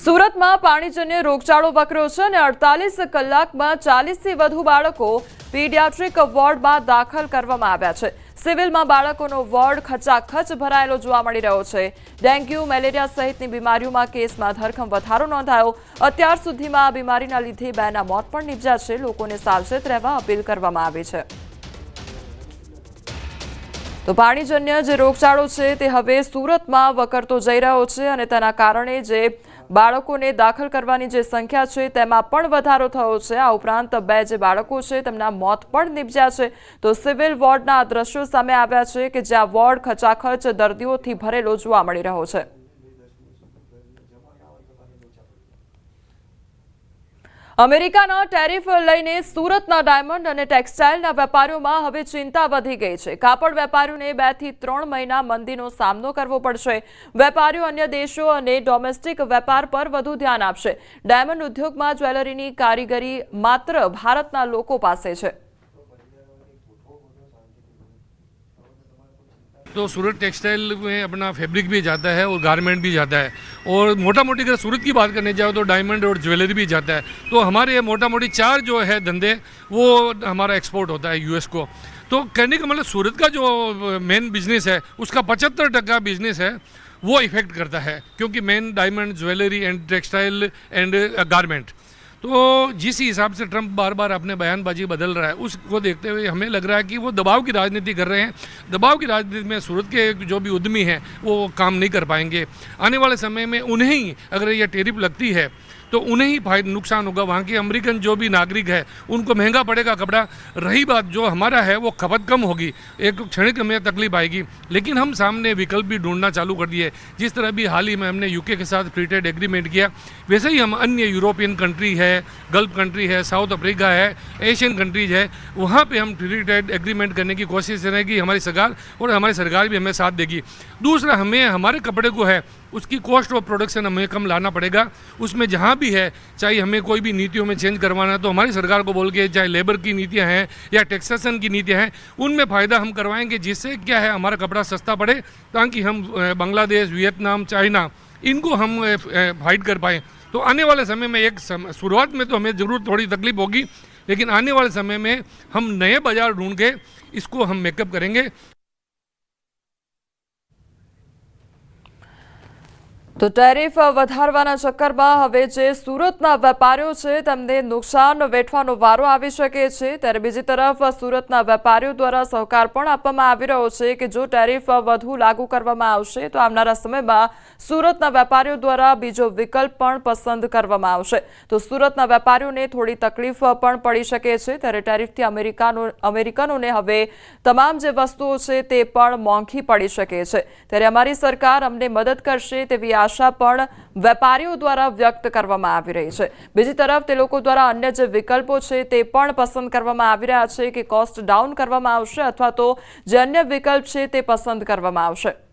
સુરતમાં પાણીજન્ય રોગચાળો વકર્યો છે અને અડતાલીસ કલાકમાં ચાલીસથી વધુ બાળકો પીડિયાટ્રિક વોર્ડમાં દાખલ કરવામાં આવ્યા છે. સિવિલમાં બાળકોનો વોર્ડ ખચાખચ ભરાયેલો જોવા મળી રહ્યો છે. ડેન્ગ્યુ, મેલેરિયા સહિતની બીમારીઓમાં કેસમાં ધરખમ વધારો નોંધાયો. અત્યાર સુધીમાં આ બીમારીના લીધે બેના મોત પણ નીપજ્યા છે. લોકોને સાવચેત રહેવા અપીલ કરવામાં આવી છે. તો પાણીજન્ય જે રોગચાળો છે તે હવે સુરતમાં વકરતો જઈ રહ્યો છે અને તેના કારણે જે બાળકોને દાખલ કરવાની જે સંખ્યા છે તેમાં પણ વધારો થયો છે. આ ઉપરાંત બે જે બાળકો છે તેમના મોત પણ નીપજ્યા છે. તો સિવિલ વોર્ડના દ્રશ્યો સામે આવ્યા છે કે જ્યાં વોર્ડ ખચાખચ દર્દીઓથી ભરેલો જોવા મળી રહ્યો છે. અમેરિકાના ટેરિફ લઈને સુરતના ડાયમંડ અને ટેક્સટાઇલના વેપારીઓમાં હવે ચિંતા વધી ગઈ છે. કાપડ વેપારીઓને બેથી ત્રણ મહિના મંદીનો સામનો કરવો પડશે. વેપારીઓ અન્ય દેશો અને ડોમેસ્ટિક વેપાર પર વધુ ધ્યાન આપશે. ડાયમંડ ઉદ્યોગમાં જ્વેલરીની કારીગરી માત્ર ભારતના લોકો પાસે છે. तो सूरत टेक्सटाइल में अपना फैब्रिक भी जाता है और गारमेंट भी जाता है। और मोटा मोटी अगर सूरत की बात करने जाओ तो डायमंड और ज्वेलरी भी जाता है। तो हमारे ये मोटा मोटी चार जो है धंधे, वो हमारा एक्सपोर्ट होता है यूएस को। तो कहने का मतलब सूरत का जो मेन बिज़नेस है, उसका पचहत्तर टका बिज़नेस है, वो इफ़ेक्ट करता है, क्योंकि main diamond jewellery and textile and garment तो जिस हिसाब से ट्रंप बार बार अपने बयानबाजी बदल रहा है, उसको देखते हुए हमें लग रहा है कि वो दबाव की राजनीति कर रहे हैं। दबाव की राजनीति में सूरत के जो भी उद्यमी हैं, वो काम नहीं कर पाएँगे। आने वाले समय में उन्हें ही अगर यह टेरिप लगती है तो उन्हें ही नुकसान होगा। वहाँ के अमेरिकन जो भी नागरिक है, उनको महँगा पड़ेगा कपड़ा। रही बात जो हमारा है, वो खपत कम होगी। एक क्षणिक हमें तकलीफ़ आएगी। लेकिन हम सामने विकल्प भी ढूंढना चालू कर दिए। जिस तरह भी हाल ही में हमने यूके के साथ फ्री ट्रेड एग्रीमेंट किया, वैसे ही हम अन्य यूरोपियन कंट्री है गल्फ कंट्री है साउथ अफ्रीका है एशियन कंट्रीज़ है, वहाँ पर हम फ्री ट्रेड एग्रीमेंट करने की कोशिश रहेगी हमारी सरकार और हमारी सरकार भी हमें साथ देगी। दूसरा, हमें, हमारे कपड़े को है उसकी कॉस्ट ऑफ़ प्रोडक्शन हमें कम लाना पड़ेगा। उसमें जहाँ भी है, चाहे हमें कोई भी नीतियों में चेंज करवाना है तो हमारी सरकार को बोल के, चाहे लेबर की नीतियाँ हैं या टैक्सेशन की नीतियाँ हैं, उनमें फ़ायदा हम करवाएँगे जिससे क्या है, हमारा कपड़ा सस्ता पड़े ताकि हम बांग्लादेश, वियतनाम, चाइना, इनको हम फाइट कर पाएँ। तो आने वाले समय में एक शुरुआत में तो हमें ज़रूर थोड़ी तकलीफ़ होगी, लेकिन आने वाले समय में हम नए बाज़ार ढूंढ के इसको हम मेकअप करेंगे। તો ટેરિફ વધારવાના ચક્કરમાં હવે જે સુરતના વેપારીઓ છે, તેમને નુકસાન વેઠવાનો વારો આવી શકે છે. ત્યારે બીજી તરફ સુરતના વેપારીઓ દ્વારા સહકાર પણ આપવામાં આવી રહ્યો છે કે જો ટેરિફ વધુ લાગુ કરવામાં આવશે, તો આવનારા સમયમાં સુરતના વેપારીઓ દ્વારા બીજો વિકલ્પ પણ પસંદ કરવામાં આવશે. તો સુરતના વેપારીઓને થોડી તકલીફ પણ પડી શકે છે. ત્યારે ટેરિફથી અમેરિકાનો, અમેરિકનોને હવે તમામ જે વસ્તુઓ છે, તે પણ મોંઘી પડી શકે છે. ત્યારે અમારી સરકાર અમને મદદ કરશે તેવી આશા પણ વેપારીઓ દ્વારા વ્યક્ત કરવામાં આવી રહી છે. બીજી તરફ તે લોકો દ્વારા અન્ય જે વિકલ્પો છે તે પણ પસંદ કરવામાં આવી રહ્યા છે કે કોસ્ટ ડાઉન કરવામાં આવશે અથવા તો જે અન્ય વિકલ્પ છે તે પસંદ કરવામાં આવશે.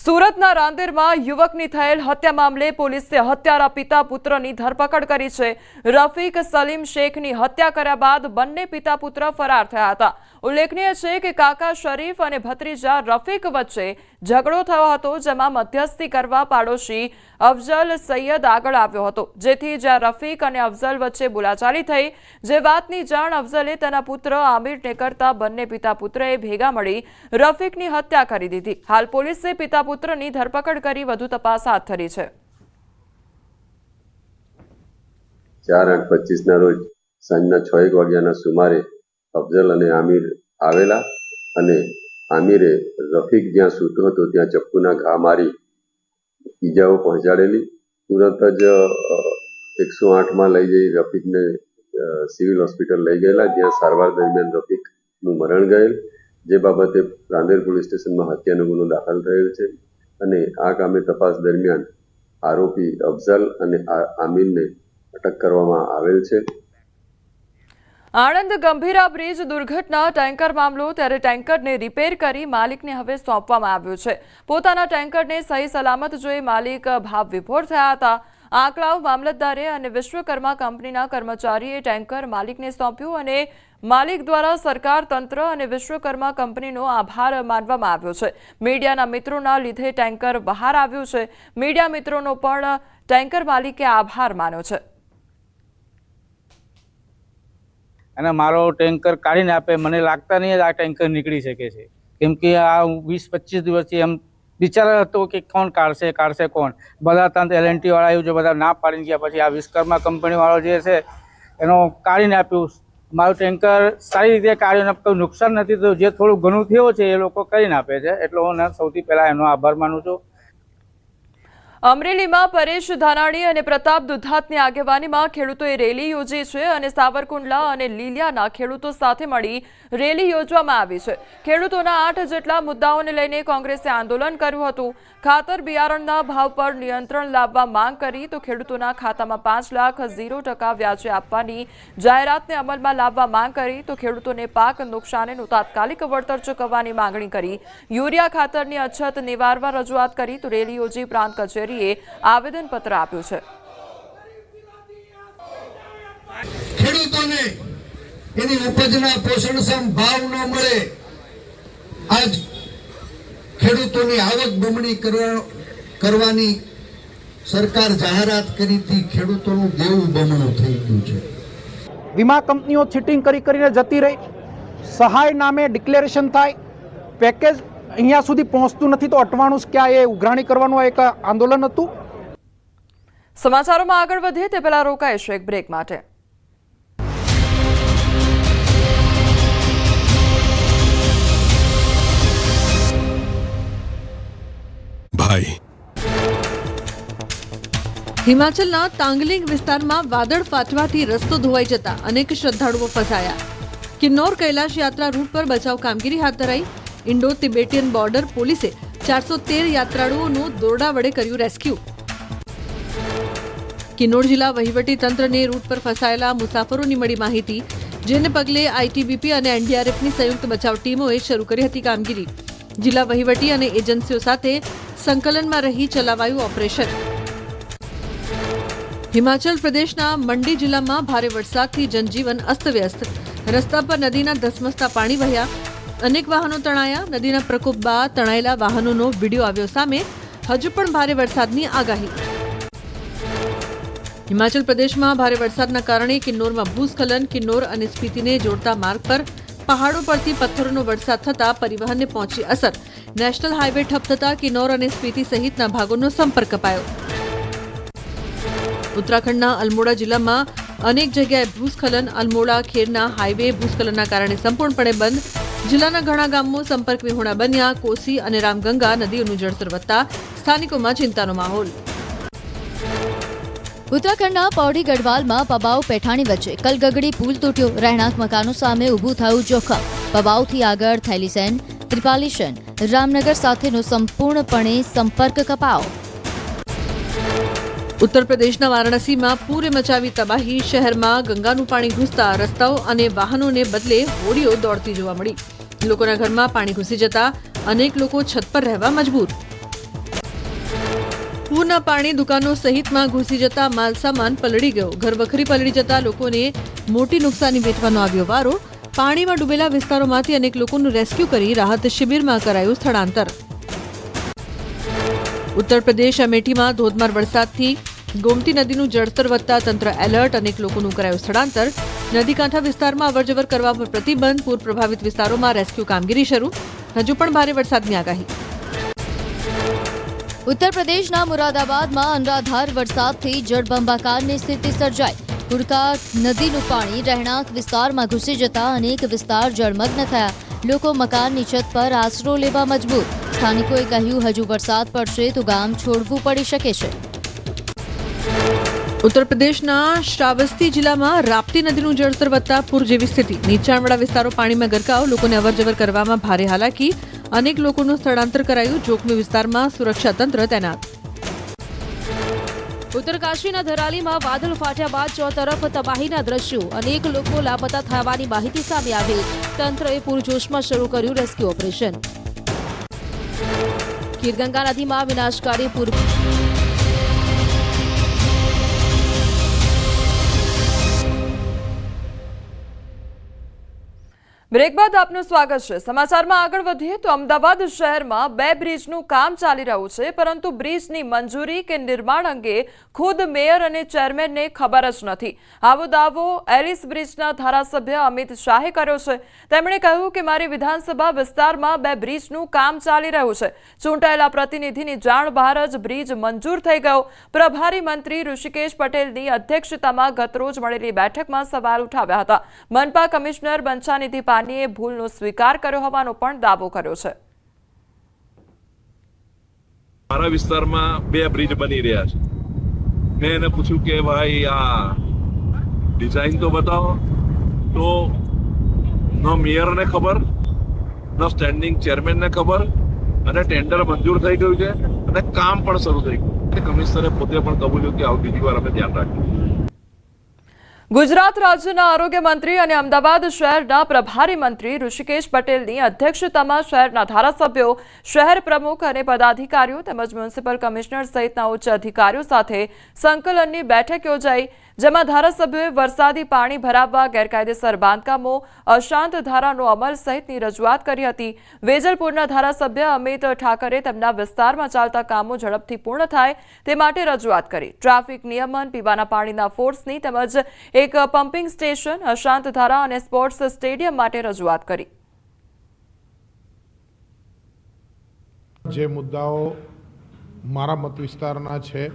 સુરતના રાંદેરમાં યુવકની થયેલ હત્યા મામલે પોલીસે હત્યારા પિતા પુત્રની ધરપકડ કરી છે. રફીક સલીમ શેખની હત્યા કર્યા બાદ બંને પિતા પુત્ર ફરાર થયા હતા. ઉલ્લેખનીય છે કે કાકા શરીફ અને ભત્રીજા રફીક વચ્ચે ઝઘડો થયો હતો, જેમાં મધ્યસ્થી કરવા પાડોશી અફઝલ સૈયદ આગળ આવ્યો હતો. જેથી જ્યાં રફીક અને અફઝલ વચ્ચે બોલાચાલી થઈ, જે વાતની જાણ અફઝલે તેના પુત્ર આમિરને કરતા બંને પિતા પુત્રએ ભેગા મળી રફીકની હત્યા કરી દીધી. હાલ પોલીસે પિતા પુત્રની ધરપકડ કરી વધુ તપાસ હાથ ધરી છે. ચાર આઠ પચીસના રોજ સાંજના છ એક વાગ્યાના સુમારે અફઝલ અને આમિર આવેલા અને આમિરે રફીક જ્યાં સૂતો હતો, ત્યાં ચપ્પુના ઘા મારી ઈજાઓ પહોંચાડેલી. તુરંત જ એકસો આઠમાં લઈ જઈ રફીકને સિવિલ હોસ્પિટલ લઈ ગયેલા, જ્યાં સારવાર દરમિયાન રફીકનું મરણ ગયેલ, જે બાબતે રાંદેર પોલીસ સ્ટેશનમાં હત્યાનો ગુનો દાખલ થયેલ છે. અને આ કામે તપાસ દરમિયાન આરોપી અફઝલ અને આમીરને અટક કરવામાં આવેલ છે. આણંદ ગંભીરા બ્રિજ દુર્ઘટના, ટેન્કર મામલો, ત્યારે ટેન્કરને રિપેર કરી માલિકને હવે સોંપવામાં આવ્યું છે. પોતાના ટેન્કરને સહી સલામત જોઈ માલિક ભાવ વિભોર થયા હતા. આંકડાઓ મામલતદારે અને વિશ્વકર્મા કંપનીના કર્મચારીએ ટેન્કર માલિકને સોંપ્યું અને માલિક દ્વારા સરકાર, તંત્ર અને વિશ્વકર્મા કંપનીનો આભાર માનવામાં આવ્યો છે. મીડિયાના મિત્રોના લીધે ટેન્કર બહાર આવ્યું છે. મીડિયા મિત્રોનો પણ ટેન્કર માલિકે આભાર માન્યો છે. અને મારો ટેન્કર કાઢીને આપે. મને લાગતા નહીં આ ટેન્કર નીકળી શકે છે. કેમ કે આ હું વીસ, પચીસ દિવસથી એમ વિચાર હતો કે કોણ કાઢશે કાઢશે કોણ? બધા ત્યાં એલ એન વાળા આવ્યું છે, બધા ના પાડીને ગયા. પછી આ વિશ્વકર્મા કંપનીવાળો જે છે, એનો કાઢીને આપ્યું. મારું ટેન્કર સારી રીતે કાઢ્યું કોઈ નુકસાન નથી થયું. જે થોડું ઘણું થયું છે એ લોકો કરીને આપે છે. એટલે હું સૌથી પહેલાં એનો આભાર માનું છું. અમરેલીમાં પરેશ ધાનાણી અને પ્રતાપ દુધાતની આગેવાનીમાં ખેડૂતોએ રેલી યોજી છે અને સાવરકુંડલા અને લીલિયાના ખેડૂતો સાથે મળી રેલી યોજવામાં આવી છે. ખેડૂતોના આઠ જેટલા મુદ્દાઓને લઈને કોંગ્રેસે આંદોલન કર્યું હતું. ખાતર બિયારણના ભાવ પર નિયંત્રણ લાવવા માંગ કરી તો ખેડૂતોના ખાતામાં પાંચ લાખ ઝીરો ટકા વ્યાજે આપવાની જાહેરાતને અમલમાં લાવવા માંગ કરી તો ખેડૂતોને પાક નુકસાનીનું તાત્કાલિક વળતર ચૂકવવાની માંગણી કરી. યુરિયા ખાતરની અછત નિવારવા રજૂઆત કરી તો રેલી યોજી પ્રાંત કચેરીએ આવેદનપત્ર આપ્યું છે. ખેડૂતોને એની ઉપજના પોષણક્ષમ ભાવ ન મળે આજ ખેડૂતોની આવક બમણી કરવાની સરકાર જાહેરાત કરી હતી ખેડૂતોનું દેવું બમણું થઈ ગયું છે. વીમા કંપનીઓ ચીટિંગ કરી કરીને જતી રહી. સહાય નામે ડિક્લેરેશન થાય. પેકેજ અહીંયા સુધી પહોંચતું નથી તો અટવાણું ક્યાં એ ઉઘરાણી કરવાનું એક આંદોલન હતું? સમાચારોમાં આગળ વધીએ તે પહેલા રોકાઈશું એક બ્રેક માટે. ભાઈ. હિમાચલના તાંગલિંગ વિસ્તારમાં વાદળ ફાટવાથી રસ્તો ધોવાઈ જતા અનેક શ્રદ્ધાળુઓ ફસાયા. કિન્નોર કૈલાશ યાત્રા રૂટ પર બચાવ કામગીરી હાથ ધરાઈ ઇન્ડો તિબેટિયન બોર્ડર પોલીસે ચારસો તેર યાત્રાળુઓનું દોરડા વડે કર્યું રેસ્ક્યુ. કિન્નોર જિલ્લા વહીવટી રૂટ પર ફસાયેલા મુસાફરોની મળી માહિતી, જેને પગલે આઈટીબીપી અને એનડીઆરએફની સંયુક્ત બચાવ ટીમોએ શરૂ કરી હતી કામગીરી. જિલ્લા વહીવટી અને એજન્સીઓ સાથે સંકલનમાં રહી ચલાવાયું ઓપરેશન. હિમાચલ પ્રદેશના મંડી જિલ્લામાં ભારે વરસાદથી જનજીવન અસ્તવ્યસ્ત. રસ્તા પર નદીના ધસમસતા પાણી વહ્યા અનેક વાહનો તણાયા. નદીના પ્રકોપ બાદ તણાયેલા વાહનોનો વીડિયો આવ્યો સામે. હજુ પણ ભારે વરસાદની આગાહી. હિમાચલ પ્રદેશમાં ભારે વરસાદના કારણે કિન્નોરમાં ભૂસ્ખલન, કિન્નોર અને સ્પીતિને જોડતા માર્ગ પર પહાડો પરથી પથ્થરોનો વરસાદ થતાં પરિવહનને પહોંચી અસર. નેશનલ હાઈવે ઠપ થતા કિન્નોર અને સ્પીતિ સહિતના ભાગોનો સંપર્ક કપાયો ઉત્તરાખંડના અલમોડા જિલ્લામાં અનેક જગ્યાએ ભૂસ્ખલન, અલમોડા, ખેરના હાઈવે ભૂસ્ખલનના કારણે સંપૂર્ણપણે બંધ. જિલ્લાના ઘણા ગામો સંપર્ક વિહોણા બન્યા. કોસી અને રામગંગા નદીઓનું જળસ્તર વધતા સ્થાનિકોમાં ચિંતાનો માહોલ. ઉત્તરાખંડના પૌડી ગઢવાલમાં પબાઉ પેઠાણી વચ્ચે કલગગડી પુલ તૂટ્યો. રહેણાંક મકાનો સામે ઊભું થયું જોખમ. પબાઉથી આગળ થેલીસેન, ત્રિપાલીસેન, રામનગર સાથેનો સંપૂર્ણપણે સંપર્ક કપાયો ઉત્તર પ્રદેશના વારાણસીમાં પૂરે મચાવી તબાહી, શહેરમાં ગંગાનું પાણી ઘૂસતા રસ્તાઓ અને વાહનોને બદલે હોડીઓ દોડતી જોવા મળી. લોકોના ઘરમાં પાણી ઘૂસી જતા અનેક લોકો છત પર રહેવા મજબૂર. પૂરના પાણી દુકાનો સહિતમાં ઘૂસી જતા માલસામાન પલળી ગયો. ઘરવખરી પલળી જતા લોકોને મોટી નુકસાની વેઠવાનો આવ્યો વારો. પાણીમાં ડૂબેલા વિસ્તારોમાંથી અનેક લોકોનું રેસ્ક્યુ કરી રાહત શિબિરમાં કરાયું સ્થળાંતર. ઉત્તર પ્રદેશ અમેઠીમાં ધોધમાર વરસાદથી ગોમતી નદીનું જળસ્તર વધતા તંત્ર એલર્ટ, અનેક લોકોનું કરાયું સ્થળાંતર. નદી કાંઠા વિસ્તારમાં અવરજવર કરવા પર પ્રતિબંધ, પૂર પ્રભાવિત વિસ્તારોમાં રેસ્ક્યુ કામગીરી શરૂ. હજુ પણ ભારે વરસાદની આગાહી. ઉત્તર પ્રદેશના મુરાદાબાદમાં અનરાધાર વરસાદથી જળબંબાકારની સ્થિતિ સર્જાઈ. હુડકા નદીનું પાણી રહેણાંક વિસ્તારમાં ઘૂસી જતા અનેક વિસ્તાર જળમગ્ન થયા. લોકો મકાનની છત પર આશરો લેવા મજબૂર. સ્થાનિકોએ કહ્યું, હજુ વરસાદ પડશે તો ગામ છોડવું પડી શકે છે. ઉત્તર પ્રદેશના શ્રાવસ્તી જિલ્લામાં રાપ્તી નદીનું જળસ્તર વધતા પૂર જેવી સ્થિતિ. નીચાણવાળા વિસ્તારો પાણીમાં ગરકાવ, લોકોને અવરજવર કરવામાં ભારે હાલાકી, અનેક લોકોનું સ્થળાંતર કરાયું. જોખમી વિસ્તારમાં સુરક્ષા તંત્ર તૈનાત. ઉત્તરકાશીના ધરાલીમાં વાદળ ફાટ્યા બાદ ચોતરફ તબાહીના દ્રશ્યો. અનેક લોકો લાપતા થવાની માહિતી સામે આવી. તંત્રએ પૂરજોશમાં શરૂ કર્યું રેસ્ક્યુ ઓપરેશન. ખીરગંગા નદીમાં વિનાશકારી પૂર બ્રેક બાદ આપનું સ્વાગત છે. સમાચારમાં આગળ વધીએ તો અમદાવાદ શહેરમાં બે બ્રિજનું કામ ચાલી રહ્યું છે, પરંતુ બ્રિજની મંજૂરી કે નિર્માણ અંગે ખુદ મેયર અને ચેરમેનને ખબર જ નથી. આવો દાવો એલિસ બ્રિજના ધારાસભ્ય અમિત શાહે કર્યો છે. તેમણે કહ્યું કે મારી વિધાનસભા વિસ્તારમાં બે બ્રિજનું કામ ચાલી રહ્યું છે. ચૂંટાયેલા પ્રતિનિધિની જાણ બહાર જ બ્રિજ મંજૂર થઈ ગયો. પ્રભારી મંત્રી ઋષિકેશ પટેલની અધ્યક્ષતામાં ગતરોજ મળેલી બેઠકમાં સવાલ ઉઠાવ્યા હતા. મનપા કમિશનર બંછાનિધિ પાનીએ ભૂલનો સ્વીકાર કર્યો હોવાનો પણ દાવો કર્યો છે. મારા વિસ્તારમાં બે બ્રિજ બની રહ્યા છે. મેં એને પૂછ્યું કે, ભાઈ, આ ડિઝાઇન તો બતાવો. તો ન મેયરને ખબર, ન સ્ટેન્ડિંગ ચેરમેનને ખબર, અને ટેન્ડર મંજૂર થઈ ગયું છે, અને કામ પણ શરૂ થઈ ગયું કમિશનરે પોતે પણ કબૂલ્યું કે આવું બીજી વાર અમે ધ્યાન રાખીશું ગુજરાત રાજ્યના આરોગ્ય મંત્રી અને અમદાવાદ શહેરના પ્રભારી મંત્રી ઋષિકેશ પટેલની અધ્યક્ષતામાં શહેરના ધારાસભ્યો, શહેર પ્રમુખ અને પદાધિકારીઓ તેમજ મ્યુનિસિપલ કમિશનર સહિતના ઉચ્ચ અધિકારીઓ સાથે સંકલનની બેઠક યોજાઈ. જેમાં ધારાસભ્યોએ વરસાદી પાણી ભરાવવા ગેરકાયદેસર બાંધકામો, અશાંત ધારાનો અમલ સહિતની રજૂઆત કરી હતી. વેજલપુરના ધારાસભ્ય અમિત ઠાકરે તેમના વિસ્તારમાં ચાલતા કામો ઝડપથી પૂર્ણ થાય તે માટે રજૂઆત કરી. ટ્રાફિક નિયમન, પીવાના પાણીના ફોર્સની તેમજ એક પમ્પિંગ સ્ટેશન, અશાંત ધારા અને સ્પોર્ટ્સ સ્ટેડિયમ માટે રજૂઆત કરી. જે મુદ્દાઓ મારા મત વિસ્તારના છે,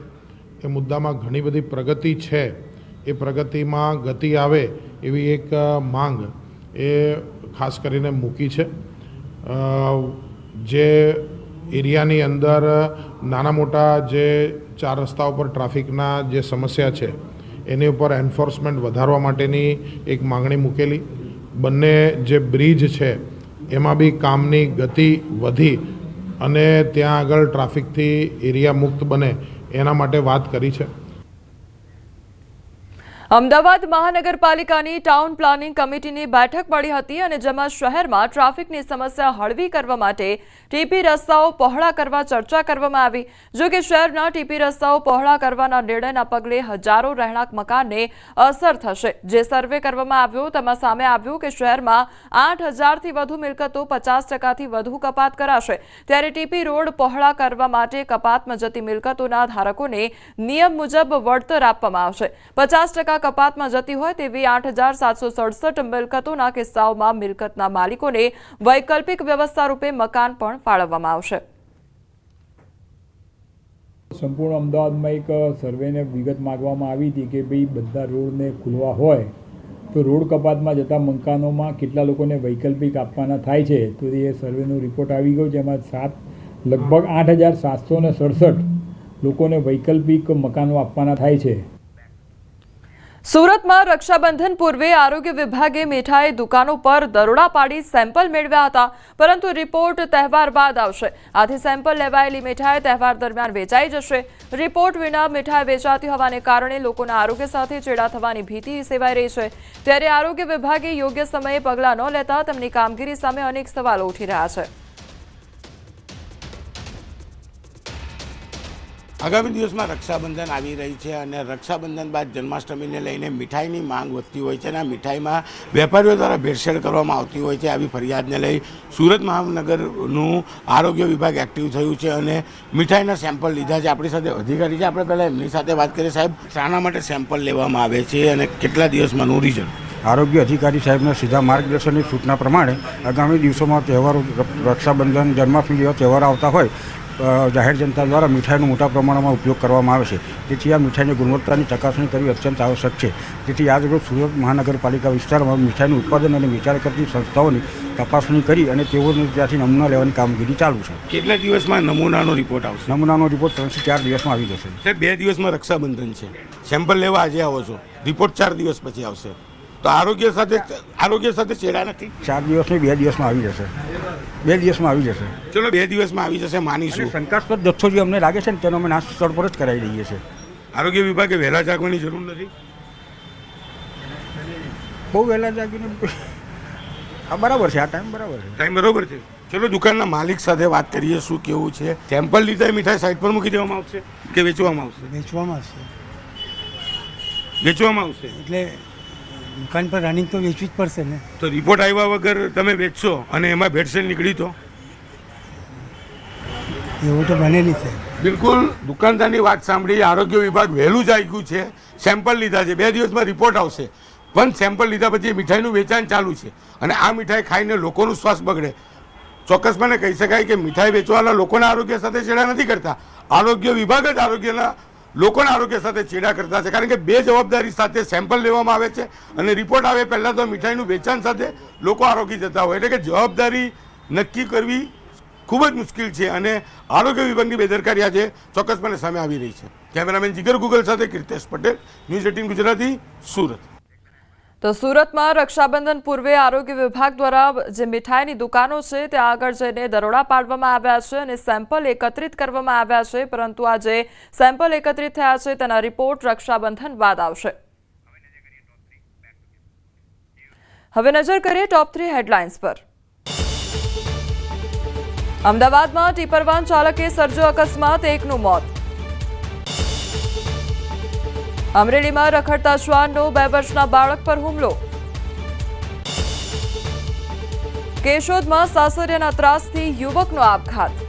એ મુદ્દામાં ઘણી બધી પ્રગતિ છે. એ પ્રગતિમાં ગતિ આવે એવી એક માંગ એ ખાસ કરીને મૂકી છે. જે એરિયાની અંદર નાના મોટા જે ચાર રસ્તા ઉપર ટ્રાફિકના જે સમસ્યા છે, એની ઉપર એન્ફોર્સમેન્ટ વધારવા માટેની એક માંગણી મૂકેલી. બંને જે બ્રિજ છે, એમાં બી કામની ગતિ વધી અને ત્યાં આગળ ટ્રાફિકથી એરિયા મુક્ત બને એના માટે વાત કરી છે. અમદાવાદ મહાનગરપાલિકાની ટાઉન પ્લાનિંગ કમિટીની બેઠક મળી હતી અને જેમાં શહેરમાં ટ્રાફિકની સમસ્યા હળવી કરવા માટે ટીપી રસ્તાઓ પહોળા કરવા ચર્ચા કરવામાં આવી. જો કે શહેરના ટીપી રસ્તાઓ પહોળા કરવાના નિર્ણયના પગલે હજારો રહેણાંક મકાનને અસર થશે. જે સર્વે કરવામાં આવ્યો તેમાં સામે આવ્યું કે શહેરમાં આઠ હજારથી વધુ મિલકતો પચાસ ટકાથી વધુ કપાત કરાશે. ત્યારે ટીપી રોડ પહોળા કરવા માટે કપાતમાં જતી મિલકતોના ધારકોને નિયમ મુજબ વળતર આપવામાં આવશે. પચાસ ટકા કપાતમાં જતી હોય તેવી આઠ મિલકતોના કિસ્સાઓમાં મિલકતના માલિકોને વૈકલ્પિક વ્યવસ્થા રૂપે મકાન પણ ફાળવવામાં આવશે. સંપૂર્ણ અમદાવાદમાં એક સર્વેને વિગત માગવામાં આવી હતી કે ભાઈ બધા રોડને ખુલવા હોય, તો રોડ કપાતમાં જતા મકાનોમાં કેટલા લોકોને વૈકલ્પિક આપવાના થાય છે? તો એ સર્વેનો રિપોર્ટ આવી ગયો, જેમાં સાત, લગભગ આઠ હજાર સાતસો ને સડસઠ લોકોને વૈકલ્પિક મકાનો આપવાના થાય છે. સુરતમાં રક્ષાબંધન પૂર્વે આરોગ્ય વિભાગે મીઠાઈ દુકાનો પર દરોડા પાડી સેમ્પલ મેળવ્યા હતા, પરંતુ રિપોર્ટ તહેવાર બાદ આવશે. આથી સેમ્પલ લેવાયેલી મીઠાઈ તહેવાર દરમિયાન વેચાઈ જશે. રિપોર્ટ વિના મીઠાઈ વેચાતી હોવાને કારણે લોકોના આરોગ્ય સાથે ચેડા થવાની ભીતિ સેવાઈ રહી છે. ત્યારે આરોગ્ય વિભાગે યોગ્ય સમયે પગલાં ન લેતા તેમની કામગીરી સામે અનેક સવાલો ઉઠી રહ્યા છે. આગામી દિવસમાં રક્ષાબંધન આવી રહી છે અને રક્ષાબંધન બાદ જન્માષ્ટમીને લઈને મીઠાઈની માંગ વધતી હોય છે અને આ મીઠાઈમાં વેપારીઓ દ્વારા ભેળસેળ કરવામાં આવતી હોય છે આવી ફરિયાદને લઈ સુરત મહાનગરનું આરોગ્ય વિભાગ એક્ટિવ થયું છે અને મીઠાઈના સેમ્પલ લીધા છે. આપણી સાથે અધિકારી છે. આપણે પહેલાં એમની સાથે વાત કરીએ. સાહેબ, શાના માટે સેમ્પલ લેવામાં આવે છે અને કેટલા દિવસમાંનું રિઝલ્ટ આરોગ્ય અધિકારી સાહેબના સીધા માર્ગદર્શનની સૂચના પ્રમાણે આગામી દિવસોમાં તહેવારો, રક્ષાબંધન, જન્માષ્ટમી જેવા તહેવારો આવતા હોય જાહેર જનતા દ્વારા મીઠાઈનો મોટા પ્રમાણમાં ઉપયોગ કરવામાં આવે છે. તેથી આ મીઠાઈની ગુણવત્તાની ચકાસણી કરવી અત્યંત આવશ્યક છે. તેથી આજરોજ સુરત મહાનગરપાલિકા વિસ્તારમાં મીઠાઈનું ઉત્પાદન અને વેચાણ કરતી સંસ્થાઓની તપાસણી કરી અને તેઓને ત્યાંથી નમૂના લેવાની કામગીરી ચાલુ છે. કેટલા દિવસમાં નમૂનાનો રિપોર્ટ આવશે? નમૂનાનો રિપોર્ટ ત્રણથી ચાર દિવસમાં આવી જશે. બે દિવસમાં રક્ષાબંધન છે. સેમ્પલ લેવા આજે આવો છો. રિપોર્ટ ચાર દિવસ પછી આવશે. તો આરોગ્ય સાથે આરોગ્ય સાથે છેડા નથી? ચાર દિવસની બે દિવસમાં આવી જશે. બે દિવસમાં આવી જશે. ચલો બે દિવસમાં આવી જશે માનીશું. શંકાસ્પદ જથ્થો જે અમને લાગે છે ને તેનો અમે નાશ સ્થળ પર જ કરાવી દઈએ છીએ. આરોગ્ય વિભાગે વહેલા જાગવાની જરૂર નથી? બહુ વહેલા જાગીને હા બરાબર છે આ ટાઈમ બરાબર છે. ટાઈમ બરોબર છે. ચલો દુકાનના માલિક સાથે વાત કરીએ શું કેવું છે? સેમ્પલ લીધા એ મીઠાઈ સાઈડ પર મૂકી દેવામાં આવશે કે વેચવામાં આવશે? વેચવામાં આવશે. વેચવામાં આવશે. એટલે દુકાન પર રનિંગ તો વેચવી જ પડશે ને. તો રિપોર્ટ આવ્યા વગર તમે વેચશો અને એમાં ભેળસેળ નીકળી તો? એવું તો બને નહીં સાહેબ બિલકુલ દુકાનદારની વાત સાંભળી આરોગ્ય વિભાગ વહેલું જ આવી છે. સેમ્પલ લીધા છે. બે દિવસમાં રિપોર્ટ આવશે. પણ સેમ્પલ લીધા પછી મીઠાઈનું વેચાણ ચાલુ છે. અને આ મીઠાઈ ખાઈને લોકોનું શ્વાસ બગડે. ચોક્કસપણે કહી શકાય કે મીઠાઈ વેચવાના લોકોના આરોગ્ય સાથે છેડા નથી કરતા. આરોગ્ય વિભાગ જ આરોગ્યના લોકોના આરોગ્ય સાથે ચેડા કરતા છે. કારણ કે બે જવાબદારી સાથે સેમ્પલ લેવામાં આવે છે અને રિપોર્ટ આવે પહેલાં તો મીઠાઈનું વેચાણ સાથે લોકો આરોગી જતા હોય. એટલે કે જવાબદારી નક્કી કરવી ખૂબ જ મુશ્કેલ છે અને આરોગ્ય વિભાગની બેદરકારી આજે ચોક્કસપણે સામે આવી રહી છે. કેમેરામેન જીગર ગુગલ સાથે કીર્તેશ પટેલ, ન્યૂઝ એટીન ગુજરાતી, સુરત. તો સુરતમાં રક્ષાબંધન પૂર્વે આરોગ્ય વિભાગ દ્વારા જે મીઠાઈની દુકાનો છે, ત્યાં આગળ જઈને દરોડા પાડવામાં આવ્યા છે અને સેમ્પલ એકત્રિત કરવામાં આવ્યા છે. પરંતુ આ જે સેમ્પલ એકત્રિત થયા છે, તેના રિપોર્ટ રક્ષાબંધન બાદ આવશે. હવે નજર કરીએ ટોપ થ્રી હેડલાઇન્સ પર. અમદાવાદમાં ટીપર વાન ચાલકે સર્જો અકસ્માત, એકનું મોત. અમરેલીમાં રખડતા શ્વાનનો બે વર્ષના બાળક પર હુમલો. કેશોદમાં સાસરિયાના ત્રાસથી યુવકનો આપઘાત.